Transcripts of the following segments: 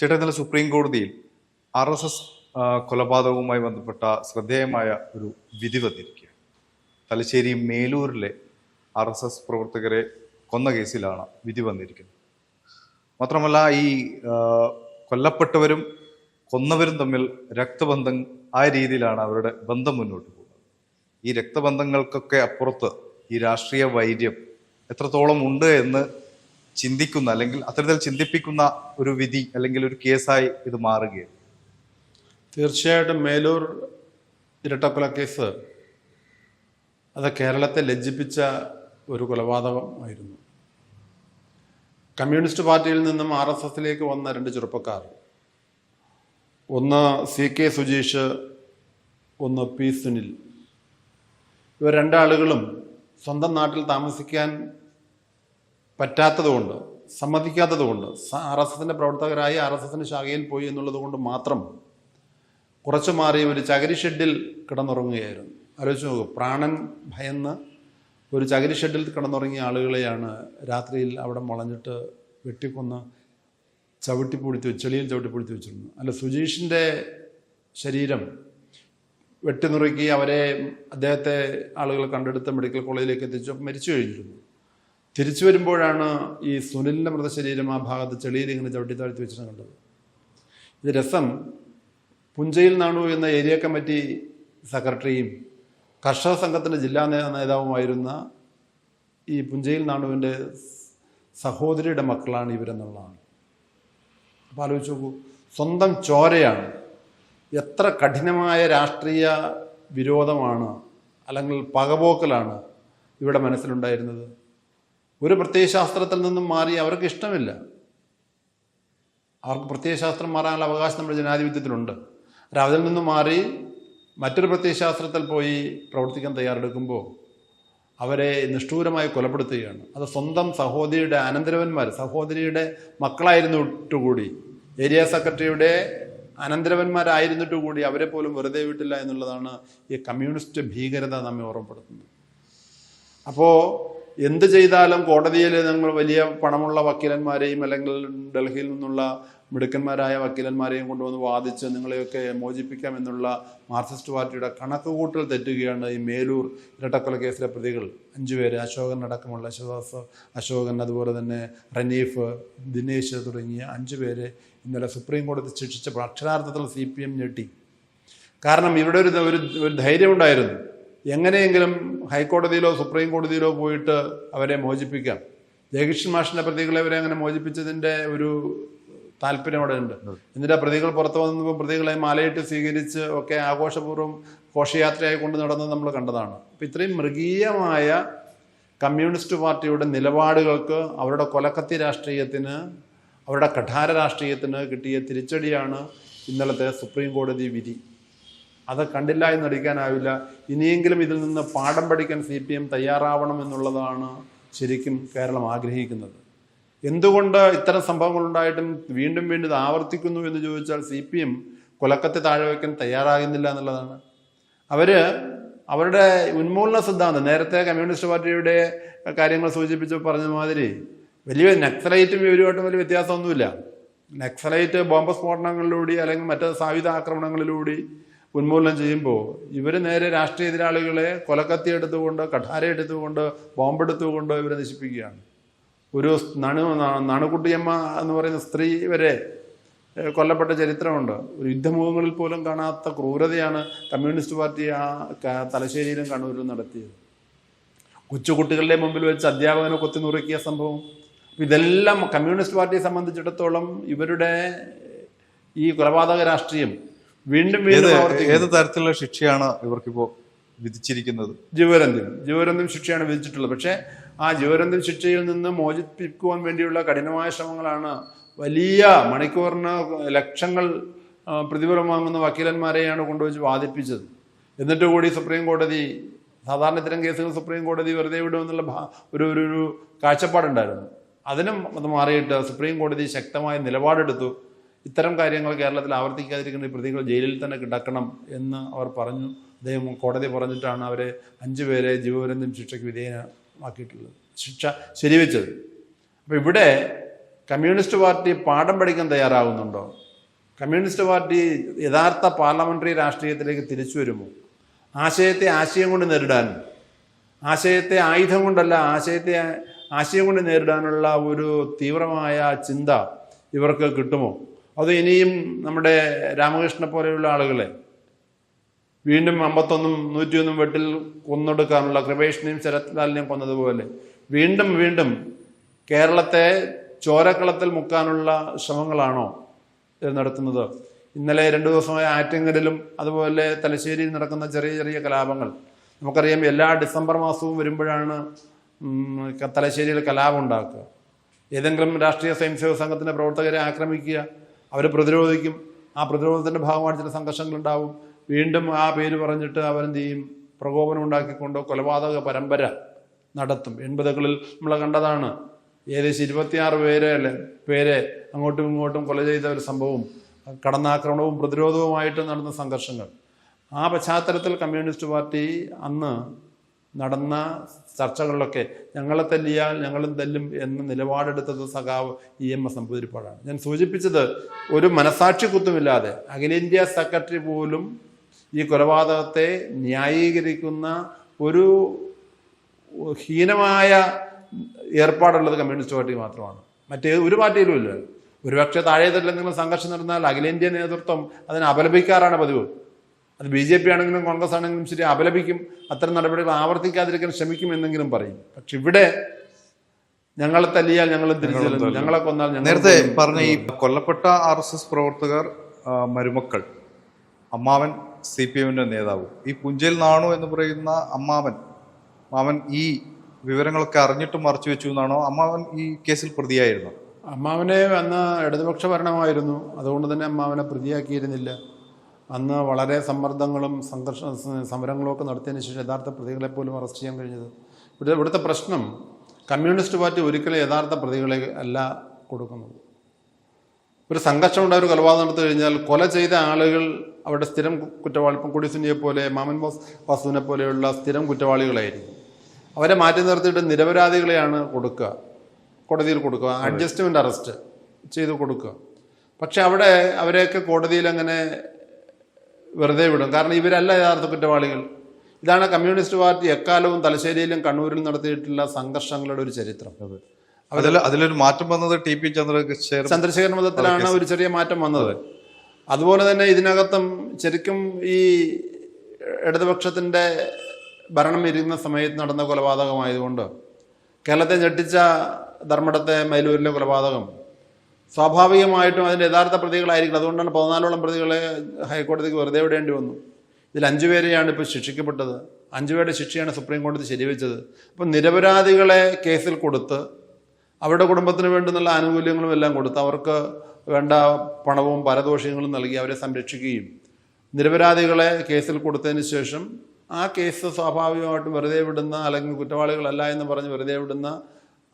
ചേട്ടാ ഇന്നലെ സുപ്രീം കോടതിയിൽ ആർ എസ് എസ് കൊലപാതകവുമായി ബന്ധപ്പെട്ട ശ്രദ്ധേയമായ ഒരു വിധി വന്നിരിക്കുകയാണ്. തലശ്ശേരി മേലൂരിലെ ആർ എസ് എസ് പ്രവർത്തകരെ കൊന്ന കേസിലാണ് വിധി വന്നിരിക്കുന്നത്. മാത്രമല്ല ഈ കൊല്ലപ്പെട്ടവരും കൊന്നവരും തമ്മിൽ രക്തബന്ധം ആ രീതിയിലാണ് അവരുടെ ബന്ധം മുന്നോട്ട് പോകുന്നത്. ഈ രക്തബന്ധങ്ങൾക്കൊക്കെ അപ്പുറത്ത് ഈ രാഷ്ട്രീയ വൈര്യം എത്രത്തോളം ഉണ്ട് എന്ന് ചിന്തിക്കുന്ന അല്ലെങ്കിൽ അത്തരത്തിൽ ചിന്തിപ്പിക്കുന്ന ഒരു വിധി അല്ലെങ്കിൽ ഒരു കേസായി ഇത് മാറുകയാണ്. തീർച്ചയായിട്ടും മേലൂർ ഇരട്ടക്കൊല കേസ് അത് കേരളത്തെ ലജ്ജിപ്പിച്ച ഒരു കൊലപാതകമായിരുന്നു. കമ്മ്യൂണിസ്റ്റ് പാർട്ടിയിൽ നിന്നും ആർ എസ് എസിലേക്ക് വന്ന രണ്ട് ചെറുപ്പക്കാർ. ഒന്ന് സി കെ സുജീഷ് ഒന്ന് പി സുനിൽ. ഇവർ രണ്ടാളുകളും സ്വന്തം നാട്ടിൽ താമസിക്കാൻ പറ്റാത്തതുകൊണ്ട് സമ്മതിക്കാത്തതുകൊണ്ട് ആർ എസ് എസിന്റെ പ്രവർത്തകരായി ആർ എസ് എസിന്റെ ശാഖയിൽ പോയി എന്നുള്ളത് കൊണ്ട് മാത്രം കുറച്ച് മാറി ഒരു ചകിരി ഷെഡിൽ കിടന്നുറങ്ങുകയായിരുന്നു. ആലോചിച്ച് നോക്കൂ പ്രാണൻ ഭയന്ന് ഒരു ചകിരി ഷെഡിൽ കിടന്നുറങ്ങിയ ആളുകളെയാണ് രാത്രിയിൽ അവിടെ മുളഞ്ഞിട്ട് വെട്ടിക്കൊന്ന് ചവിട്ടിപ്പൊടുത്തി വെച്ച് ചെളിയിൽ ചവിട്ടിപ്പൊടുത്തി വെച്ചിരുന്നു അല്ല സുജീഷിന്റെ ശരീരം വെട്ടിനുറുക്കി അവരെ അദ്ദേഹത്തെ ആളുകൾ കണ്ടെടുത്ത് മെഡിക്കൽ കോളേജിലേക്ക് എത്തിച്ചു മരിച്ചു കഴിഞ്ഞിരുന്നു. തിരിച്ചു വരുമ്പോഴാണ് ഈ സുനിലിന്റെ മൃതശരീരം ആ ഭാഗത്ത് ചെളിയിൽ ഇങ്ങനെ ചവിട്ടി താഴ്ത്തി വെച്ചിട്ട് കണ്ടത്. ഇത് രസം. പുഞ്ചയിൽ നാണു എന്ന ഏരിയ കമ്മിറ്റി സെക്രട്ടറിയും കർഷക സംഘത്തിന്റെ ജില്ലാ നേതാവുമായിരുന്ന ഈ പുഞ്ചയിൽ നാണുവിന്റെ സഹോദരിയുടെ മക്കളാണ് ഇവരെന്നുള്ളതാണ്. അപ്പോൾ ആലോചിച്ച് നോക്കൂ സ്വന്തം ചോരയാണ്. എത്ര കഠിനമായ രാഷ്ട്രീയ വിരോധമാണ് അല്ലെങ്കിൽ പകപോക്കലാണ് ഇവിടെ മനസ്സിലുണ്ടായിരുന്നത്. ഒരു പ്രത്യയശാസ്ത്രത്തിൽ നിന്നും മാറി അവർക്ക് ഇഷ്ടമില്ല. അവർക്ക് പ്രത്യയശാസ്ത്രം മാറാനുള്ള അവകാശം നമ്മുടെ ജനാധിപത്യത്തിലുണ്ട്. അതിൽ നിന്നും മാറി മറ്റൊരു പ്രത്യയശാസ്ത്രത്തിൽ പോയി പ്രവർത്തിക്കാൻ തയ്യാറെടുക്കുമ്പോൾ അവരെ നിഷ്ഠൂരമായി കൊലപ്പെടുത്തുകയാണ്. അത് സ്വന്തം സഹോദരിയുടെ അനന്തരവന്മാർ സഹോദരിയുടെ മക്കളായിരുന്നു കൂടി ഏരിയ സെക്രട്ടറിയുടെ അനന്തരവന്മാരായിരുന്നിട്ട് കൂടി അവരെ പോലും വെറുതെ വിട്ടില്ല എന്നുള്ളതാണ് ഈ കമ്മ്യൂണിസ്റ്റ് ഭീകരത നമ്മെ ഓർമ്മപ്പെടുത്തുന്നത്. അപ്പോൾ എന്ത് ചെയ്താലും കോടതിയിൽ നിങ്ങൾ വലിയ പണമുള്ള വക്കീലന്മാരെയും അല്ലെങ്കിൽ ഡൽഹിയിൽ നിന്നുള്ള മിടുക്കന്മാരായ വക്കീലന്മാരെയും കൊണ്ടുവന്ന് വാദിച്ച് നിങ്ങളെയൊക്കെ മോചിപ്പിക്കാം എന്നുള്ള മാർക്സിസ്റ്റ് പാർട്ടിയുടെ കണക്കുകൂട്ടൽ തെറ്റുകയാണ് ഈ മേലൂർ ഇരട്ടക്കൊല കേസിലെ പ്രതികൾ. അഞ്ചുപേര് അശോകൻ അടക്കമുള്ള ശിവദാസ് അശോകൻ അതുപോലെ തന്നെ റനീഫ് ദിനേശ് തുടങ്ങിയ അഞ്ചുപേരെ ഇന്നലെ സുപ്രീം കോടതി ശിക്ഷിച്ചപ്പോൾ അക്ഷരാർത്ഥത്തിൽ സി പി എം ഞെട്ടി. കാരണം ഇവിടെ ഒരു ഒരു ഒരു ധൈര്യം ഉണ്ടായിരുന്നു എങ്ങനെയെങ്കിലും ഹൈക്കോടതിയിലോ സുപ്രീം കോടതിയിലോ പോയിട്ട് അവരെ മോചിപ്പിക്കാം. ജയകൃഷ്ണൻ മാഷിന്റെ പ്രതികളെ അവരെ അങ്ങനെ മോചിപ്പിച്ചതിന്റെ ഒരു താല്പര്യം അവിടെ ഉണ്ട്. എന്നിട്ട് പ്രതികൾ പുറത്തു വന്നപ്പോൾ പ്രതികളെ മാലയിട്ട് സ്വീകരിച്ച് ഒക്കെ ആഘോഷപൂർവം ഘോഷയാത്രയായി കൊണ്ട് നടന്നത് നമ്മൾ കണ്ടതാണ്. അപ്പം ഇത്രയും മൃഗീയമായ കമ്മ്യൂണിസ്റ്റ് പാർട്ടിയുടെ നിലപാടുകൾക്ക് അവരുടെ കൊലക്കത്തി രാഷ്ട്രീയത്തിന് അവരുടെ കഠാര രാഷ്ട്രീയത്തിന് കിട്ടിയ തിരിച്ചടിയാണ് ഇന്നലത്തെ സുപ്രീം കോടതി വിധി. അത് കണ്ടില്ല എന്ന് നടിക്കാനാവില്ല ഇനിയെങ്കിലും ഇതിൽ നിന്ന് പാഠം പഠിക്കാൻ സി പി എം തയ്യാറാവണം എന്നുള്ളതാണ് ശരിക്കും കേരളം ആഗ്രഹിക്കുന്നത്. എന്തുകൊണ്ട് ഇത്തരം സംഭവങ്ങൾ ഉണ്ടായിട്ടും വീണ്ടും വീണ്ടും ഇത് ആവർത്തിക്കുന്നു എന്ന് ചോദിച്ചാൽ സി പി എം കൊലക്കത്തെ താഴെ വയ്ക്കാൻ തയ്യാറാകുന്നില്ല എന്നുള്ളതാണ്. അവർ അവരുടെ ഉന്മൂലന സിദ്ധാന്തം നേരത്തെ കമ്മ്യൂണിസ്റ്റ് പാർട്ടിയുടെ കാര്യങ്ങൾ സൂചിപ്പിച്ച് പറഞ്ഞ മാതിരി വലിയ നക്സലൈറ്റും ഇവരുമായിട്ടും വലിയ വ്യത്യാസമൊന്നുമില്ല. നക്സലൈറ്റ് ബോംബ് സ്ഫോടനങ്ങളിലൂടെ അല്ലെങ്കിൽ മറ്റ് സായുധ ആക്രമണങ്ങളിലൂടെ ഉന്മൂലനം ചെയ്യുമ്പോൾ ഇവർ നേരെ രാഷ്ട്രീയ എതിരാളികളെ കൊലക്കത്തി എടുത്തുകൊണ്ട് കഠാര എടുത്തുകൊണ്ട് ബോംബെടുത്തുകൊണ്ട് ഇവരെ നശിപ്പിക്കുകയാണ്. ഒരു നണു നണുകുട്ടിയമ്മ എന്ന് പറയുന്ന സ്ത്രീ വരെ കൊല്ലപ്പെട്ട ചരിത്രമുണ്ട്. ഒരു യുദ്ധമുഖങ്ങളിൽ പോലും കാണാത്ത ക്രൂരതയാണ് കമ്മ്യൂണിസ്റ്റ് പാർട്ടി ആ തലശ്ശേരിയിലും കണ്ണൂരിലും നടത്തിയത്. കൊച്ചുകുട്ടികളുടെ മുമ്പിൽ വെച്ച് അധ്യാപകനെ കൊത്തി നുറുക്കിയ സംഭവം. ഇതെല്ലാം കമ്മ്യൂണിസ്റ്റ് പാർട്ടിയെ സംബന്ധിച്ചിടത്തോളം ഇവരുടെ ഈ കൊലപാതക രാഷ്ട്രീയം വീണ്ടും ഏത് വീണ്ടും. ഏത് തരത്തിലുള്ള ശിക്ഷയാണ് ഇവർക്കിപ്പോ വിധിച്ചിരിക്കുന്നത്? ജീവരന്ത്യം ജീവരന്ത്യം ശിക്ഷയാണ് വിധിച്ചിട്ടുള്ളത്. പക്ഷേ ആ ജീവരന്ത്യം ശിക്ഷയിൽ നിന്ന് മോചിപ്പിക്കുവാൻ വേണ്ടിയുള്ള കഠിനമായ ശ്രമങ്ങളാണ് വലിയ മണിക്കൂറിന് ലക്ഷങ്ങൾ പ്രതിഫലം വാങ്ങുന്ന വക്കീലന്മാരെയാണ് കൊണ്ടുവച്ച് വാദിപ്പിച്ചത്. എന്നിട്ട് കൂടി സുപ്രീം കോടതി സാധാരണ ഇത്തരം കേസുകൾ സുപ്രീം കോടതി വെറുതെ വിടുമെന്നുള്ള ഒരു ഒരു കാഴ്ചപ്പാടുണ്ടായിരുന്നു. അതിനും അത് മാറിയിട്ട് സുപ്രീം കോടതി ശക്തമായ നിലപാടെടുത്തു. ഇത്തരം കാര്യങ്ങൾ കേരളത്തിൽ ആവർത്തിക്കാതിരിക്കുന്ന ഈ പ്രതികൾ ജയിലിൽ തന്നെ കിടക്കണം എന്ന് അവർ പറഞ്ഞു. അദ്ദേഹം കോടതി പറഞ്ഞിട്ടാണ് അവരെ അഞ്ചു പേരെ ജീവപര്യന്തം ശിക്ഷയ്ക്ക് വിധേയമാക്കിയിട്ടുള്ളത് ശിക്ഷ ശരിവെച്ചത്. അപ്പോൾ ഇവിടെ കമ്മ്യൂണിസ്റ്റ് പാർട്ടി പാഠം പഠിക്കാൻ തയ്യാറാകുന്നുണ്ടോ കമ്മ്യൂണിസ്റ്റ് പാർട്ടി യഥാർത്ഥ പാർലമെന്ററി രാഷ്ട്രീയത്തിലേക്ക് തിരിച്ചു വരുമോ? ആശയത്തെ ആശയം കൊണ്ട് നേരിടാൻ. ആശയത്തെ ആയുധം കൊണ്ടല്ല ആശയത്തെ ആശയം കൊണ്ട് നേരിടാനുള്ള ഒരു തീവ്രമായ ചിന്ത ഇവർക്ക് കിട്ടുമോ? അത് ഇനിയും നമ്മുടെ രാമകൃഷ്ണ പോലെയുള്ള ആളുകളെ വീണ്ടും അമ്പത്തൊന്നും നൂറ്റിയൊന്നും വെട്ടിൽ കൊന്നൊടുക്കാനുള്ള കൃപേഷിനെയും ശരത്ലാലിനെയും കൊന്നതുപോലെ വീണ്ടും വീണ്ടും കേരളത്തെ ചോരക്കളത്തിൽ മുക്കാനുള്ള ശ്രമങ്ങളാണോ ഇത് നടത്തുന്നത്? ഇന്നലെ രണ്ടു ദിവസമായ ആറ്റിങ്ങലിലും അതുപോലെ തലശ്ശേരിയിൽ നടക്കുന്ന ചെറിയ ചെറിയ കലാപങ്ങൾ. നമുക്കറിയാം എല്ലാ ഡിസംബർ മാസവും വരുമ്പോഴാണ് തലശ്ശേരിയിൽ കലാപം ഉണ്ടാക്കുക. ഏതെങ്കിലും രാഷ്ട്രീയ സ്വയംസേവക സംഘത്തിന്റെ പ്രവർത്തകരെ ആക്രമിക്കുക അവർ പ്രതിരോധിക്കും. ആ പ്രതിരോധത്തിന്റെ ഭാഗമായിട്ട് ചില സംഘർഷങ്ങൾ ഉണ്ടാവും വീണ്ടും ആ പേര് പറഞ്ഞിട്ട് അവരെന്ത് ചെയ്യും? പ്രകോപനം ഉണ്ടാക്കിക്കൊണ്ട് കൊലപാതക പരമ്പര നടത്തും. എൺപതുകളിൽ നമ്മൾ കണ്ടതാണ്. ഏകദേശം ഇരുപത്തിയാറ് പേരെ അല്ലെ പേരെ അങ്ങോട്ടും ഇങ്ങോട്ടും കൊല ചെയ്ത ഒരു സംഭവം കടന്നാക്രമണവും പ്രതിരോധവുമായിട്ട് നടന്ന സംഘർഷങ്ങൾ. ആ പശ്ചാത്തലത്തിൽ കമ്മ്യൂണിസ്റ്റ് പാർട്ടി അന്ന് നടന്ന ചർച്ചകളിലൊക്കെ ഞങ്ങളെ തല്ലിയാൽ ഞങ്ങളും തല്ലും എന്ന നിലപാടെടുത്തത് സഖാവ് ഇ എം എസ് നമ്പൂതിരിപ്പാടാണ് ഞാൻ സൂചിപ്പിച്ചത് ഒരു മനസാക്ഷി കുത്തുമില്ലാതെ അഖിലേന്ത്യാ സെക്രട്ടറി പോലും ഈ കൊലപാതകത്തെ ന്യായീകരിക്കുന്ന ഒരു ഹീനമായ ഏർപ്പാടുള്ളത് കമ്മ്യൂണിസ്റ്റ് പാർട്ടി മാത്രമാണ്. മറ്റേ ഒരു പാർട്ടിയിലും ഇല്ല. ഒരുപക്ഷെ താഴെ തട്ടിൽ എന്തെങ്കിലും സംഘർഷം നടന്നാൽ അഖിലേന്ത്യാ നേതൃത്വം അതിനെ അപലപിക്കാറാണ് പതിവ്. അത് ബി ജെ പി ആണെങ്കിലും കോൺഗ്രസ് ആണെങ്കിലും ശരി അപലപിക്കും. അത്തരം നടപടികൾ ആവർത്തിക്കാതിരിക്കാൻ ശ്രമിക്കും എന്നെങ്കിലും പറയും. പക്ഷെ ഇവിടെ ഞങ്ങളെ തല്ലിയാൽ ഞങ്ങളും തിരിച്ചു ഞങ്ങളെ കൊന്നാൽ ഞങ്ങൾ നേരത്തെ പറഞ്ഞ ഈ കൊല്ലപ്പെട്ട ആർ എസ് എസ് പ്രവർത്തകർ മരുമക്കൾ അമ്മാവൻ സി പി എമ്മിന്റെ നേതാവ് ഈ പുഞ്ചയിൽ നാണു എന്ന് പറയുന്ന അമ്മാവൻ അമ്മാവൻ ഈ വിവരങ്ങളൊക്കെ അറിഞ്ഞിട്ട് മറച്ചു വെച്ചു എന്നാണോ? അമ്മാവൻ ഈ കേസിൽ പ്രതിയായിരുന്നു. അമ്മാവനെ അന്ന് ഇടതുപക്ഷ ഭരണമായിരുന്നു. അതുകൊണ്ട് തന്നെ അമ്മാവനെ പ്രതിയാക്കിയിരുന്നില്ല. അന്ന് വളരെ സമ്മർദ്ദങ്ങളും സംഘർഷ സമരങ്ങളും ഒക്കെ നടത്തിയതിന് ശേഷം യഥാർത്ഥ പ്രതികളെ പോലും അറസ്റ്റ് ചെയ്യാൻ കഴിഞ്ഞത്. ഇവിടെ ഇവിടുത്തെ പ്രശ്നം കമ്മ്യൂണിസ്റ്റ് പാർട്ടി ഒരിക്കലും യഥാർത്ഥ പ്രതികളെ അല്ല കൊടുക്കുന്നത്. ഒരു സംഘർഷം ഉണ്ടായ ഒരു കൊലപാതകം നടത്തി കഴിഞ്ഞാൽ കൊല ചെയ്ത ആളുകൾ അവരുടെ സ്ഥിരം കുറ്റവാളി ഇപ്പം കുടിസുനിയെ പോലെ മാമൻ ബോസ് വാസുവിനെ പോലെയുള്ള സ്ഥിരം കുറ്റവാളികളായിരിക്കും. അവരെ മാറ്റി നിർത്തിയിട്ട് നിരപരാധികളെയാണ് കൊടുക്കുക. കോടതിയിൽ കൊടുക്കുക. അഡ്ജസ്റ്റ്മെന്റ് അറസ്റ്റ് ചെയ്ത് കൊടുക്കുക. പക്ഷെ അവിടെ അവരെയൊക്കെ കോടതിയിൽ അങ്ങനെ വെറുതെ വിടും. കാരണം ഇവരല്ല യഥാർത്ഥ കുറ്റവാളികൾ. ഇതാണ് കമ്മ്യൂണിസ്റ്റ് പാർട്ടി എക്കാലവും തലശ്ശേരിയിലും കണ്ണൂരിലും നടത്തിയിട്ടുള്ള സംഘർഷങ്ങളുടെ ഒരു ചരിത്രം. അതിൽ അതിലൊരു മാറ്റം വന്നത് ടി പി ചന്ദ്രശേഖരൻ ചന്ദ്രശേഖര മതത്തിലാണ് ഒരു ചെറിയ മാറ്റം വന്നത്. അതുപോലെ തന്നെ ഇതിനകത്തും ശരിക്കും ഈ ഇടതുപക്ഷത്തിന്റെ ഭരണം ഇരിക്കുന്ന സമയത്ത് നടന്ന കൊലപാതകമായതുകൊണ്ട് കേരളത്തെ ഞെട്ടിച്ച ധർമ്മടത്തെ മൈലൂരിലെ കൊലപാതകം സ്വാഭാവികമായിട്ടും അതിന്റെ യഥാർത്ഥ പ്രതികളായിരിക്കണം. അതുകൊണ്ടാണ് പതിനാലോളം പ്രതികളെ ഹൈക്കോടതിക്ക് വെറുതെ വിടേണ്ടി വന്നു. ഇതിൽ അഞ്ചുപേരെയാണ് ഇപ്പോൾ ശിക്ഷിക്കപ്പെട്ടത്. അഞ്ചു പേരുടെ ശിക്ഷയാണ് സുപ്രീം കോടതി ശരിവെച്ചത്. അപ്പം നിരപരാധികളെ കേസിൽ കൊടുത്ത് അവരുടെ കുടുംബത്തിന് വേണ്ടുന്നുള്ള ആനുകൂല്യങ്ങളും എല്ലാം കൊടുത്ത് അവർക്ക് വേണ്ട പണവും പരദോഷങ്ങളും നൽകി അവരെ സംരക്ഷിക്കുകയും നിരപരാധികളെ കേസിൽ കൊടുത്തതിന് ശേഷം ആ കേസ് സ്വാഭാവികമായിട്ടും വെറുതെ വിടുന്ന അല്ലെങ്കിൽ കുറ്റവാളികളല്ല എന്ന് പറഞ്ഞ് വെറുതെ വിടുന്ന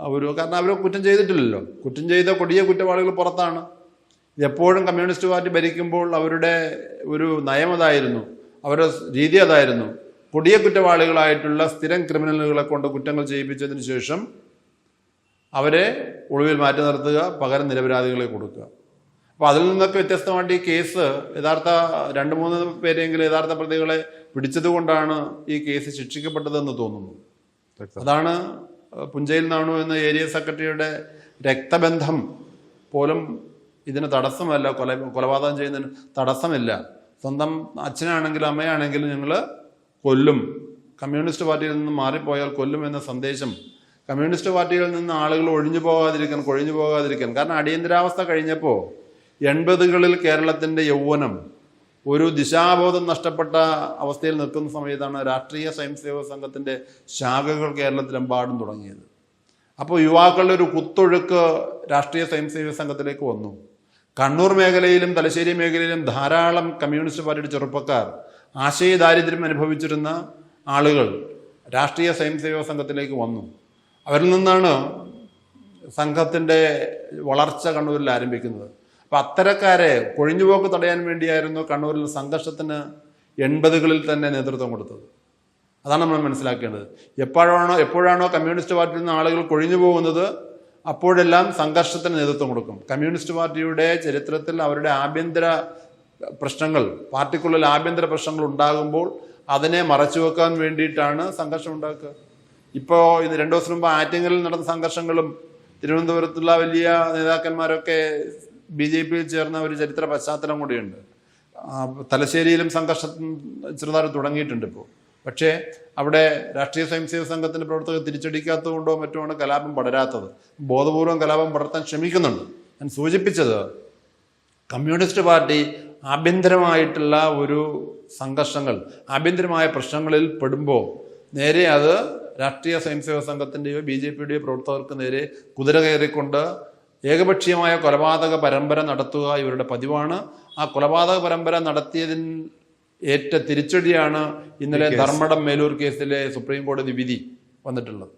ഒരു കാരണം അവർ കുറ്റം ചെയ്തിട്ടില്ലല്ലോ. കുറ്റം ചെയ്ത കൊടിയ കുറ്റവാളികൾ പുറത്താണ്. എപ്പോഴും കമ്മ്യൂണിസ്റ്റ് പാർട്ടി ഭരിക്കുമ്പോൾ അവരുടെ ഒരു നയം അതായിരുന്നു. അവരുടെ രീതി അതായിരുന്നു. കൊടിയ കുറ്റവാളികളായിട്ടുള്ള സ്ഥിരം ക്രിമിനലുകളെ കൊണ്ട് കുറ്റങ്ങൾ ചെയ്യിപ്പിച്ചതിന് ശേഷം അവരെ ഒളിവിൽ മാറ്റി നിർത്തുക പകരം നിരപരാധികളെ കൊടുക്കുക. അപ്പോൾ അതിൽ നിന്നൊക്കെ വ്യത്യസ്തമായിട്ട് ഈ കേസ് യഥാർത്ഥ രണ്ട് മൂന്ന് പേരെങ്കിലും യഥാർത്ഥ പ്രതികളെ പിടിച്ചതുകൊണ്ടാണ് ഈ കേസ് ശിക്ഷിക്കപ്പെട്ടതെന്ന് തോന്നുന്നു. അതാണ് പുഞ്ചയിൽ നിന്നാണോ എന്ന ഏരിയ സെക്രട്ടറിയുടെ രക്തബന്ധം പോലും ഇതിന് തടസ്സമല്ല കൊല കൊലപാതകം ചെയ്യുന്നതിന് തടസ്സമില്ല. സ്വന്തം അച്ഛനാണെങ്കിലും അമ്മയാണെങ്കിലും ഞങ്ങൾ കൊല്ലും. കമ്മ്യൂണിസ്റ്റ് പാർട്ടിയിൽ നിന്ന് മാറിപ്പോയാൽ കൊല്ലും എന്ന സന്ദേശം കമ്മ്യൂണിസ്റ്റ് പാർട്ടിയിൽ നിന്ന് ആളുകൾ ഒഴിഞ്ഞു പോകാതിരിക്കാൻ കൊഴിഞ്ഞു പോകാതിരിക്കാൻ. കാരണം അടിയന്തരാവസ്ഥ കഴിഞ്ഞപ്പോൾ എൺപതുകളിൽ കേരളത്തിന്റെ യൗവനം ഒരു ദിശാബോധം നഷ്ടപ്പെട്ട അവസ്ഥയിൽ നിൽക്കുന്ന സമയത്താണ് രാഷ്ട്രീയ സ്വയംസേവക സംഘത്തിന്റെ ശാഖകൾ കേരളത്തിലെമ്പാടും തുടങ്ങിയത്. അപ്പോൾ യുവാക്കളുടെ ഒരു കുത്തൊഴുക്ക് രാഷ്ട്രീയ സ്വയംസേവക സംഘത്തിലേക്ക് വന്നു. കണ്ണൂർ മേഖലയിലും തലശ്ശേരി മേഖലയിലും ധാരാളം കമ്മ്യൂണിസ്റ്റ് പാർട്ടിയുടെ ചെറുപ്പക്കാർ ആശയ ദാരിദ്ര്യം അനുഭവിച്ചിരുന്ന ആളുകൾ രാഷ്ട്രീയ സ്വയംസേവക സംഘത്തിലേക്ക് വന്നു. അവരിൽ നിന്നാണ് സംഘത്തിന്റെ വളർച്ച കണ്ണൂരിൽ ആരംഭിക്കുന്നത്. അപ്പം അത്തരക്കാരെ കൊഴിഞ്ഞുപോക്ക് തടയാൻ വേണ്ടിയായിരുന്നു കണ്ണൂരിൽ സംഘർഷത്തിന് എൺപതുകളിൽ തന്നെ നേതൃത്വം കൊടുത്തത്. അതാണ് നമ്മൾ മനസ്സിലാക്കേണ്ടത്. എപ്പോഴാണോ എപ്പോഴാണോ കമ്മ്യൂണിസ്റ്റ് പാർട്ടിയിൽ നിന്ന് ആളുകൾ കൊഴിഞ്ഞു പോകുന്നത് അപ്പോഴെല്ലാം സംഘർഷത്തിന് നേതൃത്വം കൊടുക്കും. കമ്മ്യൂണിസ്റ്റ് പാർട്ടിയുടെ ചരിത്രത്തിൽ അവരുടെ ആഭ്യന്തര പ്രശ്നങ്ങൾ പാർട്ടിക്കുള്ളിൽ ആഭ്യന്തര പ്രശ്നങ്ങൾ ഉണ്ടാകുമ്പോൾ അതിനെ മറച്ചു വെക്കാൻ വേണ്ടിയിട്ടാണ് സംഘർഷം ഉണ്ടാക്കുക. ഇപ്പോൾ ഇത് രണ്ടു ദിവസം മുമ്പ് ആറ്റിങ്ങലിൽ നടന്ന സംഘർഷങ്ങളും തിരുവനന്തപുരത്തുള്ള വലിയ നേതാക്കന്മാരൊക്കെ ബി ജെ പിയിൽ ചേർന്ന ഒരു ചരിത്ര പശ്ചാത്തലം കൂടിയുണ്ട്. തലശ്ശേരിയിലും സംഘർഷം ചെറുതായി തുടങ്ങിയിട്ടുണ്ട് ഇപ്പോൾ പക്ഷേ അവിടെ രാഷ്ട്രീയ സ്വയംസേവക സംഘത്തിന്റെ പ്രവർത്തകർ തിരിച്ചടിക്കാത്തതുകൊണ്ടോ മറ്റോ ആണ് കലാപം പടരാത്തത്. ബോധപൂർവം കലാപം പടർത്താൻ ശ്രമിക്കുന്നുണ്ട്. ഞാൻ സൂചിപ്പിച്ചത് കമ്മ്യൂണിസ്റ്റ് പാർട്ടി ആഭ്യന്തരമായിട്ടുള്ള ഒരു സംഘർഷങ്ങൾ ആഭ്യന്തരമായ പ്രശ്നങ്ങളിൽ പെടുമ്പോൾ നേരെ അത് രാഷ്ട്രീയ സ്വയംസേവക സംഘത്തിന്റെയോ ബി ജെ പിയുടെയോ പ്രവർത്തകർക്ക് നേരെ കുതിര കയറിക്കൊണ്ട് ഏകപക്ഷീയമായ കൊലപാതക പരമ്പര നടത്തുക ഇവരുടെ പതിവാണ്. ആ കൊലപാതക പരമ്പര നടത്തിയതിൻ ഏറ്റ തിരിച്ചടിയാണ് ഇന്നലെ ധർമ്മടം മേലൂർ കേസിലെ സുപ്രീം കോടതി വിധി വന്നിട്ടുള്ളത്.